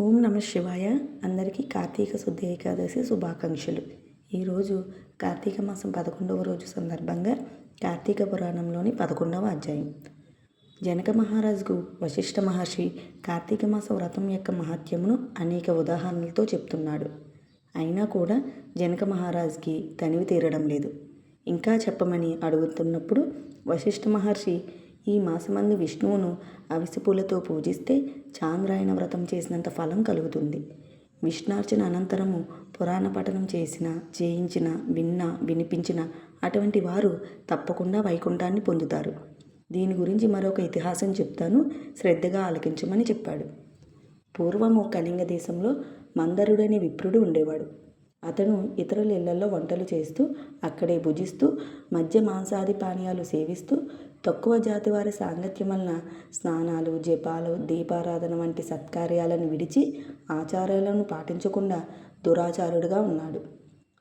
ఓం నమ శివాయ. అందరికీ కార్తీక శుద్ధి ఏకాదశి శుభాకాంక్షలు. ఈరోజు కార్తీక మాసం పదకొండవ రోజు సందర్భంగా కార్తీక పురాణంలోని పదకొండవ అధ్యాయం. జనక మహారాజుకు వశిష్ఠ మహర్షి కార్తీక మాస వ్రతం యొక్క మహత్యమును అనేక ఉదాహరణలతో చెప్తున్నాడు. అయినా కూడా జనక మహారాజుకి తనివి తీరడం లేదు. ఇంకా చెప్పమని అడుగుతున్నప్పుడు వశిష్ఠ మహర్షి ఈ మాసమందు విష్ణువును అవిసిపూలతో పూజిస్తే చాంద్రాయణ వ్రతం చేసినంత ఫలం కలుగుతుంది. విష్ణార్చన అనంతరము పురాణ పఠనం చేసిన చేయించిన విన్న వినిపించిన అటువంటి వారు తప్పకుండా వైకుంఠాన్ని పొందుతారు. దీని గురించి మరొక ఇతిహాసం చెప్తాను. శ్రద్ధగా ఆలకించమని చెప్పాడు. పూర్వము కళింగ దేశంలో మందరుడనే విప్రుడు ఉండేవాడు. అతను ఇతరుల ఇళ్ళలో వంటలు చేస్తూ అక్కడే భుజిస్తూ మద్య మాంసాది పానీయాలు సేవిస్తూ తక్కువ జాతి వారి సాంగత్యం వలన స్నానాలు జపాలు దీపారాధన వంటి సత్కార్యాలను విడిచి ఆచారాలను పాటించకుండా దురాచారుడుగా ఉన్నాడు.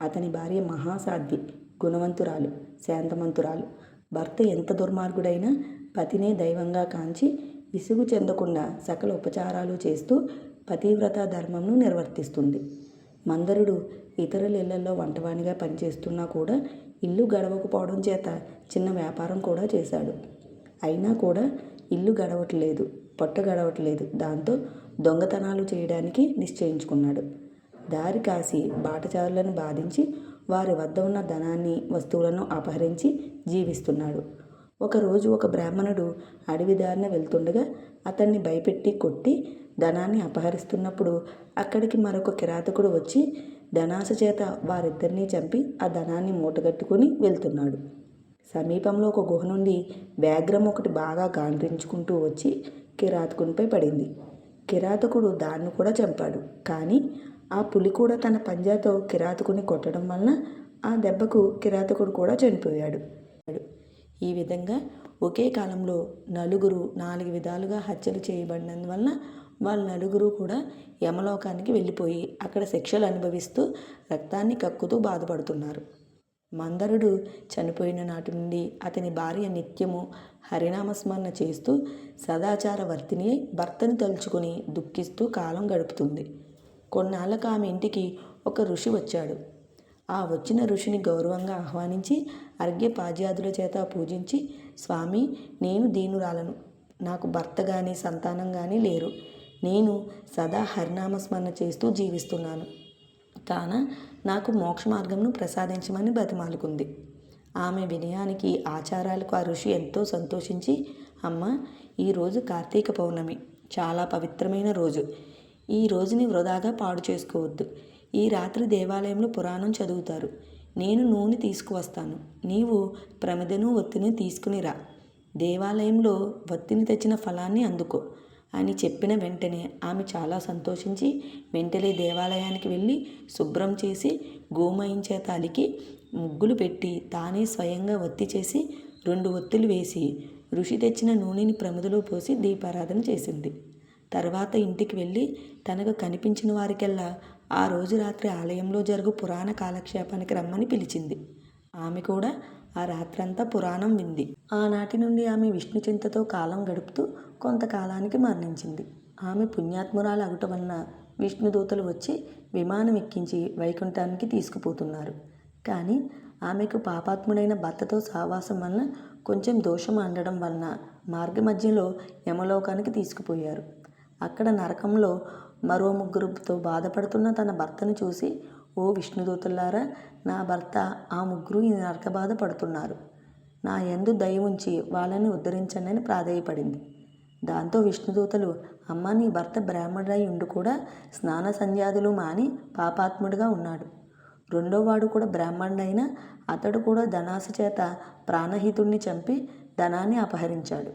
అతని భార్య మహాసాధ్వి గుణవంతురాలు శాంతమంతురాలు. భర్త ఎంత దుర్మార్గుడైనా పతినే దైవంగా కాంచి విసుగు చెందకుండా సకల ఉపచారాలు చేస్తూ పతివ్రత ధర్మంను నిర్వర్తిస్తుంది. మందరుడు ఇతరుల ఇళ్ళలో వంటవానిగా పనిచేస్తున్నా కూడా ఇల్లు గడవకపోవడం చేత చిన్న వ్యాపారం కూడా చేశాడు. అయినా కూడా ఇల్లు గడవట్లేదు పొట్ట గడవట్లేదు. దాంతో దొంగతనాలు చేయడానికి నిశ్చయించుకున్నాడు. దారి కాసి బాటచారులను బాధించి వారి వద్ద ఉన్న ధనాన్ని వస్తువులను అపహరించి జీవిస్తున్నాడు. ఒకరోజు ఒక బ్రాహ్మణుడు అడవి దారిన వెళ్తుండగా అతన్ని భయపెట్టి కొట్టి ధనాన్ని అపహరిస్తున్నప్పుడు అక్కడికి మరొక కిరాతకుడు వచ్చి ధనాశ చేత వారిద్దరినీ చంపి ఆ ధనాన్ని మూటగట్టుకుని వెళ్తున్నాడు. సమీపంలో ఒక గుహ నుండి వ్యాఘ్రం ఒకటి బాగా గాండ్రించుకుంటూ వచ్చి కిరాతకునిపై పడింది. కిరాతకుడు దాన్ని కూడా చంపాడు. కానీ ఆ పులి కూడా తన పంజాతో కిరాతకుని కొట్టడం వలన ఆ దెబ్బకు కిరాతకుడు కూడా చనిపోయాడు. ఈ విధంగా ఒకే కాలంలో నలుగురు నాలుగు విధాలుగా హత్యలు చేయబడినందువలన వాళ్ళ నలుగురు కూడా యమలోకానికి వెళ్ళిపోయి అక్కడ శిక్షలు అనుభవిస్తూ రక్తాన్ని కక్కుతూ బాధపడుతున్నారు. మందరుడు చనిపోయిన నాటి నుండి అతని భార్య నిత్యము హరినామస్మరణ చేస్తూ సదాచార వర్తిని భర్తను తలుచుకుని దుఃఖిస్తూ కాలం గడుపుతుంది. కొన్నాళ్ళకు ఆమె ఇంటికి ఒక ఋషి వచ్చాడు. ఆ వచ్చిన ఋషిని గౌరవంగా ఆహ్వానించి అర్ఘ్య పాజ్యాదుల చేత పూజించి స్వామి నేను దీనురాలను. నాకు భర్త కానీ సంతానం కానీ లేరు. నేను సదా హరినామస్మరణ చేస్తూ జీవిస్తున్నాను. కాన నాకు మోక్ష మార్గంను ప్రసాదించమని బతిమాలుకుంది ఆమె వినయానికి ఆచారాలకు ఆ ఋషి ఎంతో సంతోషించి అమ్మ ఈరోజు కార్తీక పౌర్ణమి. చాలా పవిత్రమైన రోజు. ఈ రోజుని వృధాగా పాడు చేసుకోవద్దు. ఈ రాత్రి దేవాలయంలో పురాణం చదువుతారు. నేను నూనె తీసుకువస్తాను. నీవు ప్రమిదను ఒత్తిని తీసుకునిరా దేవాలయంలో ఒత్తిని తెచ్చిన ఫలాన్ని అందుకో. అని చెప్పిన వెంటనే ఆమె చాలా సంతోషించి వెంటనే దేవాలయానికి వెళ్ళి శుభ్రం చేసి గోమయించే తాలికి ముగ్గులు పెట్టి తానే స్వయంగా ఒత్తి చేసి రెండు ఒత్తులు వేసి ఋషి తెచ్చిన నూనెని ప్రమిదలో పోసి దీపారాధన చేసింది. తర్వాత ఇంటికి వెళ్ళి తనకు కనిపించిన వారికెల్లా ఆ రోజు రాత్రి ఆలయంలో జరుగు పురాణ కాలక్షేపానికి రమ్మని పిలిచింది. ఆమె కూడా ఆ రాత్రంతా పురాణం వింది. ఆనాటి నుండి ఆమె విష్ణు చింతతో కాలం గడుపుతూ కొంతకాలానికి మరణించింది. ఆమె పుణ్యాత్మురాలు అగుట వలన విష్ణుదూతలు వచ్చి విమానం ఎక్కించి వైకుంఠానికి తీసుకుపోతున్నారు. కానీ ఆమెకు పాపాత్ముడైన భర్తతో సావాసం వలన కొంచెం దోషం అండడం వలన మార్గ మధ్యలో యమలోకానికి తీసుకుపోయారు. అక్కడ నరకంలో మరో ముగ్గురుతో బాధపడుతున్న తన భర్తను చూసి ఓ విష్ణుదూతలారా నా భర్త ఆ ముగ్గురు ఈ నరకబాధ పడుతున్నారు. నా ఎందు దయ ఉంచి వాళ్ళని ఉద్ధరించండి ప్రాధేయపడింది. దాంతో విష్ణుదూతలు అమ్మ నీ భర్త బ్రాహ్మణుడై ఉండు కూడా స్నాన సంధ్యాదులు మాని పాపాత్ముడిగా ఉన్నాడు. రెండోవాడు కూడా బ్రాహ్మణుడైన అతడు కూడా ధనాశ చేత ప్రాణహితుణ్ణి చంపి ధనాన్ని అపహరించాడు.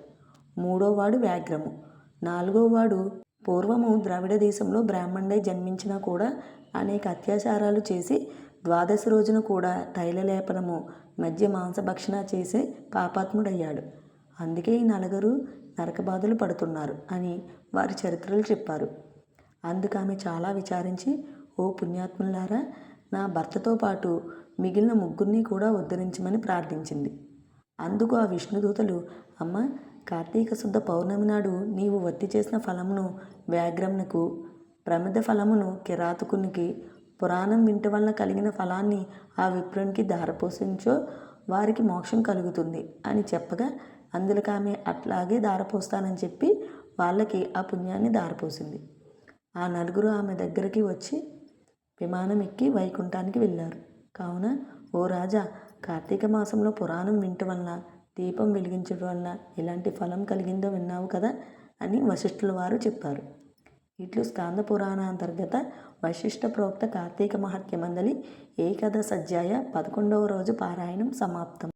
మూడోవాడు వ్యాఘ్రము. నాలుగోవాడు పూర్వము ద్రావిడ దేశంలో బ్రాహ్మణుడై జన్మించినా కూడా అనేక అత్యాచారాలు చేసి ద్వాదశి రోజున కూడా తైలలేపనము మధ్య మాంసభక్షణ చేసే పాపాత్ముడయ్యాడు. అందుకే ఈ నలుగురు నరకబాధలు పడుతున్నారు అని వారి చరిత్రలు చెప్పారు. అందుకు ఆమె చాలా విచారించి ఓ పుణ్యాత్ములారా నా భర్తతో పాటు మిగిలిన ముగ్గురిని కూడా ఉద్ధరించమని ప్రార్థించింది. అందుకు ఆ విష్ణుదూతలు అమ్మ కార్తీక శుద్ధ పౌర్ణమి నాడు నీవు వత్తి చేసిన ఫలమును వ్యాఘ్రమునకు ప్రమిద ఫలమును కిరాతకునికి పురాణం వింటి వలన కలిగిన ఫలాన్ని ఆ విప్రునికి దారపోసించో వారికి మోక్షం కలుగుతుంది అని చెప్పగా అందులోకి ఆమె అట్లాగే దారపోస్తానని చెప్పి వాళ్ళకి ఆ పుణ్యాన్ని దారపోసింది ఆ నలుగురు ఆమె దగ్గరికి వచ్చి విమానం ఎక్కి వైకుంఠానికి వెళ్ళారు. కావున ఓ రాజా కార్తీక మాసంలో పురాణం వింటం వలన దీపం వెలిగించడం వల్ల ఎలాంటి ఫలం కలిగిందో విన్నావు కదా అని వశిష్ఠుల వారు చెప్పారు. ఇట్లు స్కాంద పురాణ అంతర్గత వశిష్ఠ ప్రోక్త కార్తీక మహత్యమందలి ఏకాదశ అధ్యాయ పదకొండవ రోజు పారాయణం సమాప్తం.